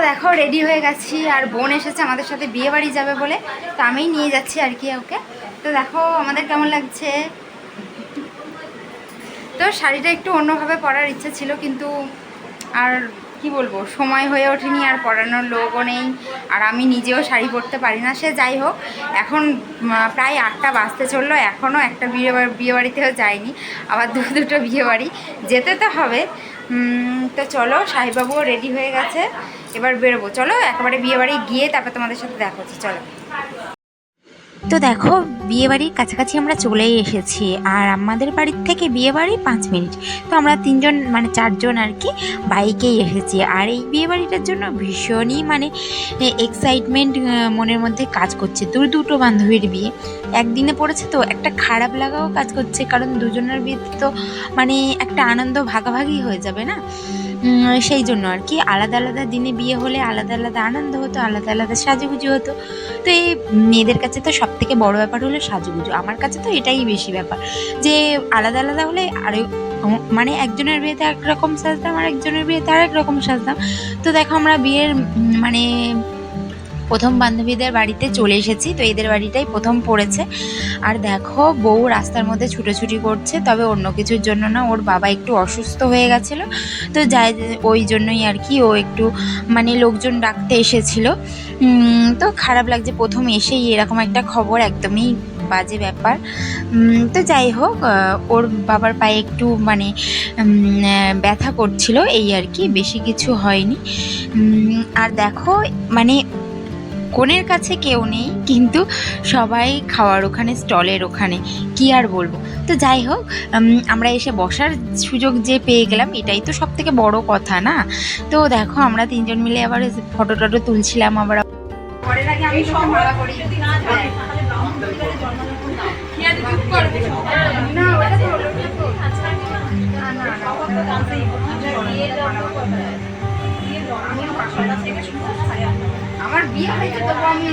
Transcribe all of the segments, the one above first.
দেখো রেডি হয়ে গেছি। আর বোন এসেছে, আমাদের সাথে বিয়ে বাড়ি যাবে বলে। তো আমিই নিয়ে যাচ্ছি আর কি ওকে। তো দেখো, আমাদের কেমন লাগছে? তো শাড়িটা একটু অন্যভাবে পরার ইচ্ছে ছিল, কিন্তু আর কি বলব, সময় হয়ে ওঠেনি, আর পরানোর লোকও নেই। আর আমি নিজেও শাড়ি পরতে পারি না, সে যাই হোক। এখন প্রায় আটটা বাজতে চলল, এখনও একটা বিয়ে বাড়ি- বিয়ে যায়নি আবার দু, দুটো বিয়েবাড়ি যেতে তো হবে। তো চলো সাহেববাবুও রেডি হয়ে গেছে। এবার বেরোবো। চলো, একেবারে বিয়েবাড়ি গিয়ে তারপর তোমাদের সাথে দেখাচ্ছি চলো। তো দেখো বিয়ে বাড়ির কাছাকাছি আমরা চলেই এসেছি আর আমাদের বাড়ির থেকে বিয়ে বাড়ি পাঁচ মিনিট। তো আমরা তিনজন মানে চারজন আর কি, বাইকেই এসেছি। আর এই বিয়ে বাড়িটার জন্য ভীষণই মানে এক্সাইটমেন্ট মনের মধ্যে কাজ করছে। দূর দুটো বান্ধবীর বিয়ে। একদিনে পড়েছে তো একটা খারাপ লাগাও কাজ করছে, কারণ দুজনের বিয়ে তো মানে একটা আনন্দ ভাগাভাগি হয়ে যাবে না? সেই জন্য আর কি। আলাদা আলাদা দিনে বিয়ে হলে আলাদা আলাদা আনন্দ হতো, আলাদা আলাদা সাজুগুজু হতো। তো এই মেয়েদের কাছে তো সব থেকে বড় ব্যাপার হলো সাজুগুজু। আমার কাছে তো এটাই বেশি ব্যাপার যে আলাদা আলাদা হলে আরও মানে একজনের বিয়েতে একরকম সাজতাম আর একজনের বিয়েতে আরেক রকম সাজতাম। তো দেখো আমরা বিয়ের মানে প্রথম বান্ধবীদের বাড়িতে চলে এসেছি, তো এদের বাড়িটাই প্রথম পড়েছে। আর দেখো, বউ রাস্তার মধ্যে ছুটোছুটি করছে, তবে অন্য কিছুর জন্য না, ওর বাবা একটু অসুস্থ হয়ে গেছিল। তো যাই, ওই জন্যই আর কি ও একটু মানে লোকজন ডাকতে এসেছিল। তো খারাপ লাগছে, প্রথম এসেই এরকম একটা খবর, একদমই বাজে ব্যাপার। তো যাই হোক ওর বাবার পায়ে একটু মানে ব্যথা করছিল, এই আর কি, বেশি কিছু হয়নি। আর দেখো মানে কোণের কাছে কেউ নেই কিন্তু সবাই খাওয়ার ওখানে স্টলের ওখানে কি আর বলব তো যাই হোক আমরা এসে বসার সুযোগ যে পেয়ে গেলাম এটাই তো সব থেকে বড় কথা না তো দেখো আমরা তিনজন মিলে আবার ফটো টটো তুলছিলাম আবার পরের আগে আমি তোকে মালা পরিয়ে দিই। হ্যাঁ। না, ওটা তো হলো, আমার বিয়ে হয়েছে আমি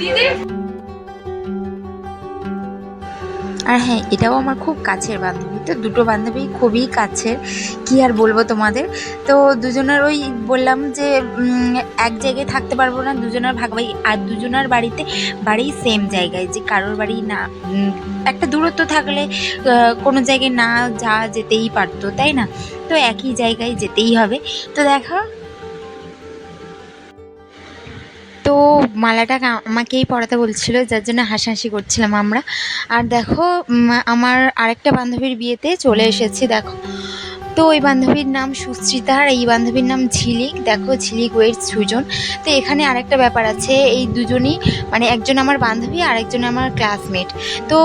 ইয়ে আর হ্যাঁ এটাও আমার খুব কাছের বান্ধবী তো, দুটো বান্ধবী খুবই কাছের। কি আর বলব তোমাদের? তো দুজনের ওই বললাম যে এক জায়গায় থাকতে পারব না, দুজনের ভাগ ভাই আর দুজনের বাড়িতে বাড়ি সেম জায়গায়, যে কারোর বাড়ি না একটা দূরত্ব থাকলে কোনো জায়গায় না যা যেতেই পারতো, তাই না? তো একই জায়গায় যেতেই হবে। তো দেখো। তো মালাটা আমাকেই পরাতে বলছিল, যার জন্য হাসাহাসি করছিলাম আমরা। আর দেখো আমার আরেকটা বান্ধবীর বিয়েতে চলে এসেছি, দেখো। তো ওই বান্ধবীর নাম সুশ্রিতা আর এই বান্ধবীর নাম ঝিলিক। দেখো ঝিলিক ওয়ের সুজন। তো এখানে আরেকটা ব্যাপার আছে, এই দুজনই মানে একজন আমার বান্ধবী আর একজন আমার ক্লাসমেট তো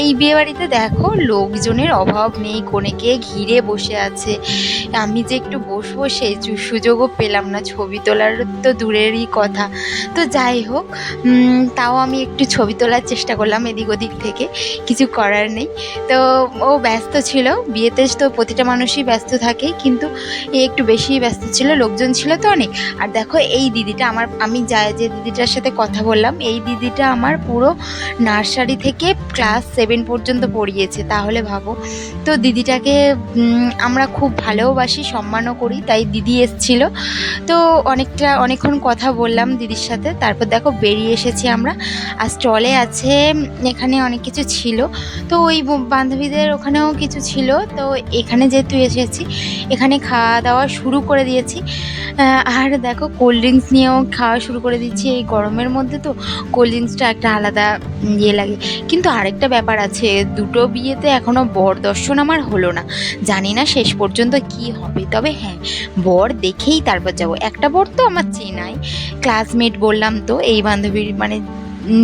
এই বিয়েবাড়িতে দেখো লোকজনের অভাব নেই কোনেকে ঘিরে বসে আছে। আমি যে একটু বসবো সেই সুযোগও পেলাম না, ছবি তোলার তো দূরেরই কথা। তো যাই হোক তাও আমি একটু ছবি তোলার চেষ্টা করলাম এদিক ওদিক থেকে, কিছু করার নেই। তো ও ব্যস্ত ছিল, বিয়েতে তো প্রতিটা মানুষই ব্যস্ত থাকে, কিন্তু এ একটু বেশি ব্যস্ত ছিল, লোকজন ছিল তো অনেক। আর দেখো, এই দিদিটা আমার, আমি যা, যে দিদিটার সাথে কথা বললাম, এই দিদিটা আমার পুরো নার্সারি থেকে ক্লাস সেভেন পর্যন্ত পড়িয়েছে, তাহলে ভাবো। তো দিদিটাকে আমরা খুব ভালোবাসি, সম্মানও করি, তাই দিদি এসছিল। তো অনেকটা, অনেকক্ষণ কথা বললাম দিদির সাথে, তারপর দেখো বেরিয়ে এসেছি আমরা। আর স্টলে আছে, এখানে অনেক কিছু ছিল। তো ওই বান্ধবীদের ওখানেও কিছু ছিল, তো এখানে যেহেতু এসেছি, এখানে খাওয়া দাওয়া শুরু করে দিয়েছি। আর দেখো কোল্ড ড্রিঙ্কস নিয়েও খাওয়া শুরু করে দিচ্ছি। এই গরমের মধ্যে তো কোল্ড ড্রিঙ্কসটা একটা আলাদা ইয়ে লাগে। কিন্তু আরেকটা ব্যাপার আছে, দুটো বিয়েতে এখনও বর দর্শন আমার হলো না। জানি না শেষ পর্যন্ত কি হবে, তবে হ্যাঁ বর দেখেই তারপর যাব। একটা বর তো আমার চেনাই। ক্লাসমেট বললাম তো, এই বান্ধবীর মানে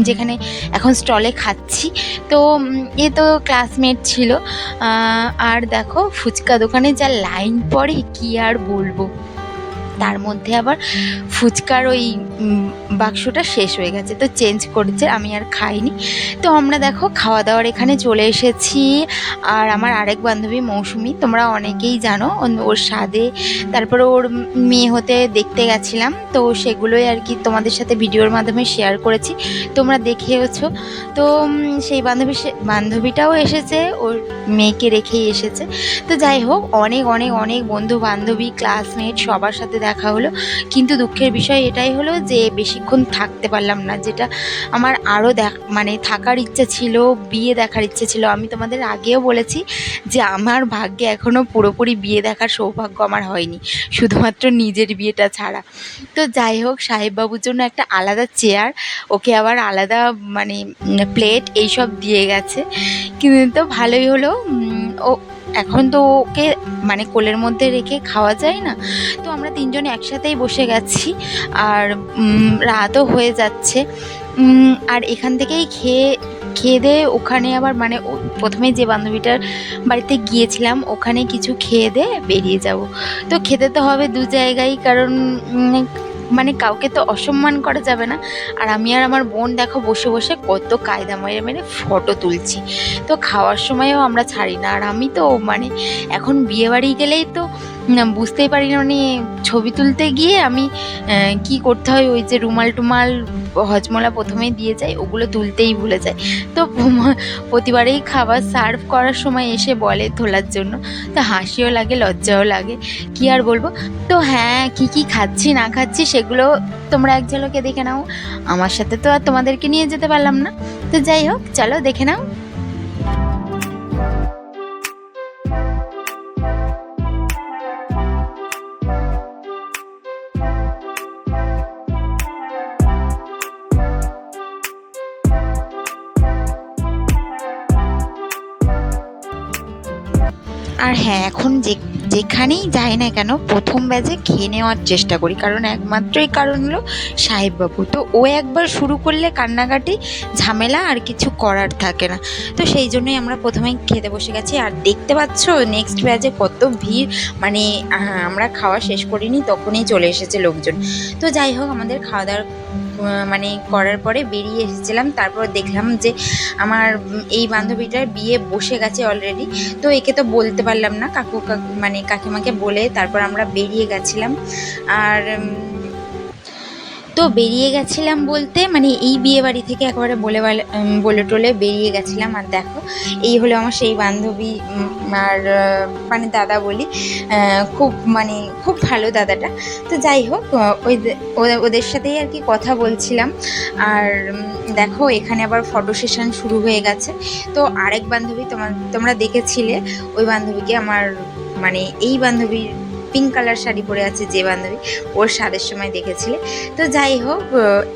যেখানে এখন স্টলে খাচ্ছি। তো এ তো ক্লাসমেট ছিল। আর দেখো ফুচকা দোকানে যা লাইন পড়ে, কি আর বলব? তার মধ্যে আবার ফুচকার ওই বাক্সটা শেষ হয়ে গেছে। তো চেঞ্জ করেছে, আমি আর খাইনি। তো আমরা দেখো খাওয়া দাওয়ার এখানে চলে এসেছি। আর আমার আরেক বান্ধবী মৌসুমি, তোমরা অনেকেই জানো ওর স্বাদে। তারপরে ওর মেয়ে হতে দেখতে গেছিলাম। তো সেগুলোই আর কি তোমাদের সাথে ভিডিওর মাধ্যমে শেয়ার করেছি। তোমরা দেখেওছো। তো সেই বান্ধবী বান্ধবীটাও এসেছে, ওর মেয়েকে রেখেই এসেছে। তো যাই হোক, অনেক অনেক অনেক বন্ধু বান্ধবী ক্লাসমেট সবার সাথে দেখা হলো। কিন্তু দুঃখের বিষয় এটাই হলো যে বেশিক্ষণ থাকতে পারলাম না। যেটা আমার আরও দেখ মানে থাকার ইচ্ছা ছিল, বিয়ে দেখার ইচ্ছে ছিল। আমি তোমাদের আগেও বলেছি যে আমার ভাগ্যে এখনও পুরোপুরি বিয়ে দেখার সৌভাগ্য আমার হয়নি, শুধুমাত্র নিজের বিয়েটা ছাড়া। তো যাই হোক, সাহেববাবুর জন্য একটা আলাদা চেয়ার, ওকে আবার আলাদা মানে প্লেট, এইসব দিয়ে গেছে। কিন্তু ভালোই হলো ও এখন তো ওকে মানে কোলের মধ্যে রেখে খাওয়া যায় না। তো আমরা তিনজন একসাথেই বসে গেছি আর রাতও হয়ে যাচ্ছে। আর এখান থেকেই খেয়ে খেয়ে দিয়ে ওখানে আবার মানে প্রথমে যে বান্ধবীটার বাড়িতে গিয়েছিলাম, ওখানে কিছু খেয়ে দিয়ে বেরিয়ে যাব। তো খেতে তো হবে দু জায়গায় কারণ মানে কাউকে তো অসম্মান করা যাবে না। আর আমি আর আমার বোন দেখো বসে বসে কত কায়দা মেরে মেরে ফটো তুলছি। তো খাওয়ার সময়ও আমরা ছাড়ি না। আর আমি তো মানে এখন বিয়েবাড়ি গেলেই তো বুঝতেই পারি না মানে ছবি তুলতে গিয়ে আমি কি করতে হয়, ওই যে রুমাল টুমাল, হজমলা প্রথমেই দিয়ে যায় ওগুলো তুলতেই ভুলে যায় তো প্রতিবারেই খাবার সার্ভ করার সময় এসে বলে তোলার জন্য। তো হাসিও লাগে, লজ্জাও লাগে, কি আর বলব? তো হ্যাঁ কি কি খাচ্ছি, না খাচ্ছি, সেগুলো তোমরা এক ঝলকে দেখে নাও। আমার সাথে তো আর তোমাদেরকে নিয়ে যেতে পারলাম না। তো যাই হোক, চলো দেখে নাও। আর হ্যাঁ এখন যে যেখানেই যাই না কেন, প্রথম ব্যাচে খেয়ে নেওয়ার চেষ্টা করি। কারণ একমাত্রই কারণ হলো সাহেববাবু। তো ও একবার শুরু করলে কান্নাকাটি, ঝামেলা আর কিছু করার থাকে না। তো সেই জন্যই আমরা প্রথমেই খেতে বসে গেছি। আর দেখতে পাচ্ছ নেক্সট ব্যাচে কত ভিড়। মানে আমরা খাওয়া শেষ করিনি, তখনই চলে এসেছে লোকজন। তো যাই হোক, আমাদের খাওয়া দাওয়ার মানে করার পরে বেরিয়ে এসেছিলাম। তারপর দেখলাম যে আমার এই বান্ধবীটার বিয়ে বসে গেছে অলরেডি তো একে তো বলতে পারলাম না, কাকু কাকু মানে কাকিমাকে বলে তারপর আমরা বেরিয়ে গেছিলাম। আর তো বেরিয়ে গেছিলাম বলতে মানে এই বিয়ে বাড়ি থেকে একেবারে বলে বলে- টলে বেরিয়ে গেছিলাম। আর দেখো, এই হলো আমার সেই বান্ধবী আর মানে দাদা বলি খুব মানে খুব ভালো দাদাটা। তো যাই হোক ওই ওদের সাথেই আর কি কথা বলছিলাম। আর দেখো, এখানে আবার ফটো সেশন শুরু হয়ে গেছে। তো আরেক বান্ধবী তোমার, তোমরা দেখেছিলে, ওই বান্ধবীকে আমার মানে এই বান্ধবীর পিঙ্ক কালার শাড়ি পরে আছে যে বান্ধবী, ওর স্বাদের সময় দেখেছিলে। তো যাই হোক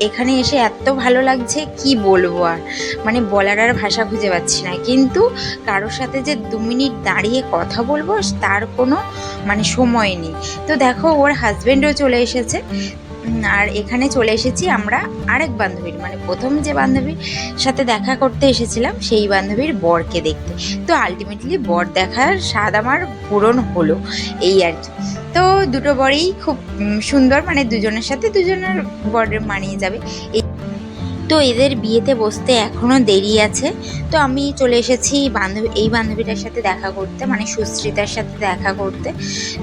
এখানে এসে এত ভালো লাগছে, কি বলব আর? মানে বলার আর ভাষা খুঁজে পাচ্ছি না। কিন্তু কারোর সাথে যে দু মিনিট দাঁড়িয়ে কথা বলব, তার কোনো মানে সময় নেই। তো দেখো, ওর হাজব্যান্ডও চলে এসেছে। আর এখানে চলে এসেছি আমরা আরেক বান্ধবীর মানে প্রথম যে বান্ধবীর সাথে দেখা করতে এসেছিলাম, সেই বান্ধবীর বরকে দেখতে। তো আলটিমেটলি বর দেখার স্বাদ আমার পূরণ হলো, এই আর কি। তো দুটো বরই খুব সুন্দর মানে দুজনের সাথে দুজনের বর মানিয়ে যাবে। এই তো এদের বিয়েতে বসতে এখনও দেরি আছে। তো আমি চলে এসেছি বান্ধবী, এই বান্ধবীটার সাথে দেখা করতে মানে সুশ্রিতার সাথে দেখা করতে।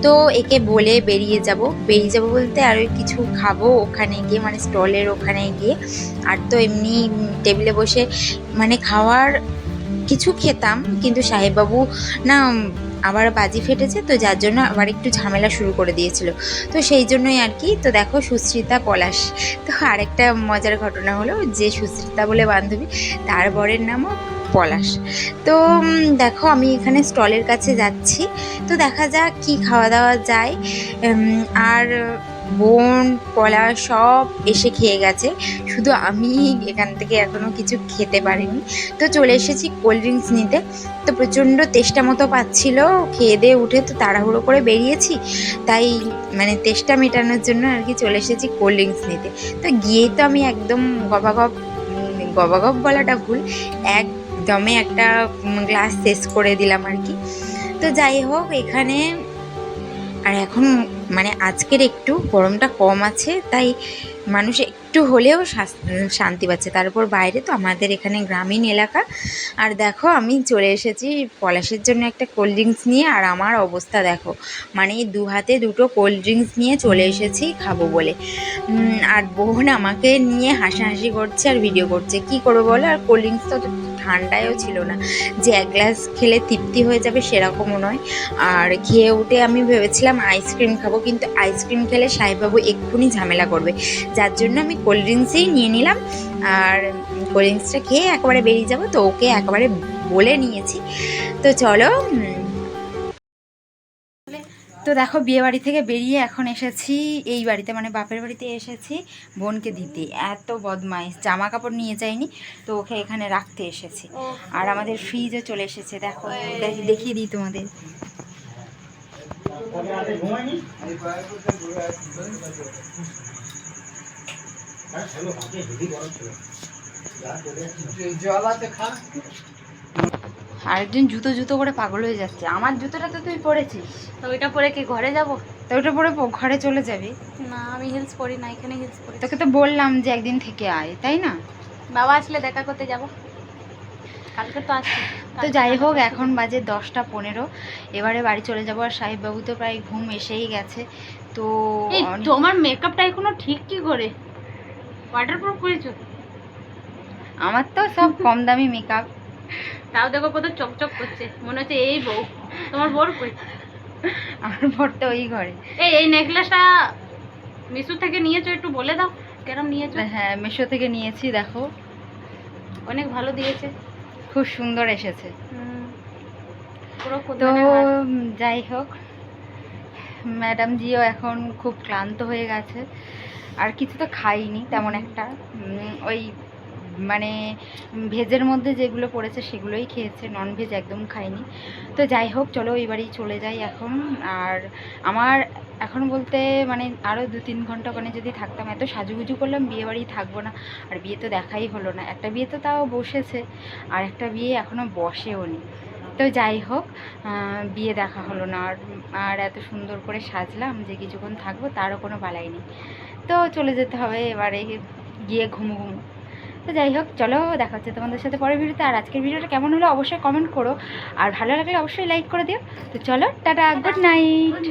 তো একে বলে বেরিয়ে যাব। বেরিয়ে যাব বলতে আরও কিছু খাব ওখানে গিয়ে মানে স্টলের ওখানে গিয়ে। আর তো এমনি টেবিলে বসে মানে খাওয়ার কিছু খেতাম, কিন্তু সাহেববাবু না আবার বাজি ফেটেছে, তো যার জন্য আবার একটু ঝামেলা শুরু করে দিয়েছিল। তো সেই জন্যই আর কি, তো দেখো সুশ্রিতা পলাশ। তো আরেকটা মজার ঘটনা হলো যে সুশ্রিতা বলে বান্ধবী, তার বরের নামও পলাশ। তো দেখো আমি এখানে স্টলের কাছে যাচ্ছি, তো দেখা যাক কি খাওয়া দাওয়া যায়। আর বোন পলা সব এসে খেয়ে গেছে। শুধু আমি এখান থেকে এখনও কিছু খেতে পারিনি। তো চলে এসেছি কোল্ড ড্রিঙ্কস নিতে। তো প্রচণ্ড তেষ্টা মতো পাচ্ছিল। খেয়ে দিয়ে উঠে তো তাড়াহুড়ো করে বেরিয়েছি। তাই মানে তেষ্টা মেটানোর জন্য আর কি চলে এসেছি কোল্ড ড্রিঙ্কস নিতে। তো গিয়েই তো আমি একদম গবাগপ উম, গবাগপ বলাটা ভুল একদমে একটা গ্লাস শেষ করে দিলাম আর কি। তো যাই হোক এখানে আর এখন মানে আজকের একটু গরমটা কম আছে, তাই মানুষ একটু হলেও শান্তি পাচ্ছে। তারপর বাইরে তো আমাদের এখানে গ্রামীণ এলাকা। আর দেখো, আমি চলে এসেছি পলাশের জন্য একটা কোল্ড ড্রিঙ্কস নিয়ে। আর আমার অবস্থা দেখো মানে দু হাতে দুটো কোল্ড ড্রিঙ্কস নিয়ে চলে এসেছি খাব বলে। আর বোন আমাকে নিয়ে হাসাহাসি করছে আর ভিডিও করছে। কি করব বলো? আর কোল্ড ড্রিঙ্কস তো ঠান্ডায়ও ছিল না। যে এক গ্লাস খেলে তৃপ্তি হয়ে যাবে সেরকমও নয়। আর খেয়ে উঠে আমি ভেবেছিলাম আইসক্রিম খাব, কিন্তু আইসক্রিম খেলে সাহেববাবু এক্ষুনি ঝামেলা করবে। যার জন্য আমি কোল্ড ড্রিঙ্কসই নিয়ে নিলাম। আর কোল্ড ড্রিঙ্কসটা খেয়ে একেবারে বেরিয়ে যাব। তো ওকে একেবারে বলে নিয়েছি। তো চলো তো দেখো বিয়ে বাড়ি থেকে বেরিয়ে এখন এসেছি এই বাড়িতে মানে বাপের বাড়িতে এসেছি বোনকে দিতে। এত বদমাইশ জামা কাপড় নিয়ে যাইনি তো ওকে এখানে রাখতে এসেছি। আর আমাদের ফ্রিজও চলে এসেছে দেখো দেখিয়ে দিই তোমাদের। আরেকজন জুতো জুতো করে পাগল হয়ে যাচ্ছে। আমার জুতোটা তো তুই পরেছিস। তো ওইটা পরে কি ঘরে যাব? তো ওটা পরে ঘরে চলে যাবি। না আমি হিলস পরি না এখানে হিলস পরি। তোকে তো বললাম যে একদিন থেকে আয় তাই না? বাবা আসলে দেখা করতে যাব। কালকে তো আসছি তো যাই হোক এখন বাজে দশটা পনেরো। এবারে বাড়ি চলে যাব আর সাহেববাবু তো প্রায় ঘুম এসেই গেছে। তো তোমার মেকআপটা এখনও ঠিক কি করে? ওয়াটারপ্রুফ করেছ? আমার তো সব কম দামি মেকআপ তাও দেখো কত চকচক করছে। মনে হচ্ছে এই বউ। তোমার বউর কই? আমার পড়তে ওই ঘরে। এই এই নেকলেসটা মিশু থেকে নিয়েছো একটু বলে দাও। কেরম নিয়েছো? হ্যাঁ মেশো থেকে নিয়েছি দেখো। অনেক ভালো দিয়েছে। খুব সুন্দর এসেছে। তো যাই হোক ম্যাডাম জিও এখন খুব ক্লান্ত হয়ে গেছে। আর কিছু তো খাইনি তেমন একটা। উম, ওই মানে ভেজের মধ্যে যেগুলো পড়েছে সেগুলোই খেয়েছে নন ভেজ একদম খাইনি। তো যাই হোক, চলো ওই বাড়ি চলে যাই এখন। আর আমার এখন বলতে মানে আরও দু তিন ঘণ্টা ওখানে যদি থাকতাম, এত সাজুগুজু করলাম, বিয়ে বাড়ি থাকব না। আর বিয়ে তো দেখাই হলো না। একটা বিয়ে তো তাও বসেছে, আর একটা বিয়ে এখনও বসেও নি। তো যাই হোক বিয়ে দেখা হলো না। আর আর এত সুন্দর করে সাজলাম যে কিছুক্ষণ থাকব, তারও কোনো বালাই নেই। তো চলে যেতে হবে এবারে গিয়ে ঘুমু ঘুমু। তো যাই হোক, চলো দেখা হচ্ছে তোমাদের সাথে পরের ভিডিওতে। আর আজকের ভিডিওটা কেমন হলো অবশ্যই কমেন্ট করো। আর ভালো লাগলে অবশ্যই লাইক করে দিও। তো চলো, টাটা গুড নাইট.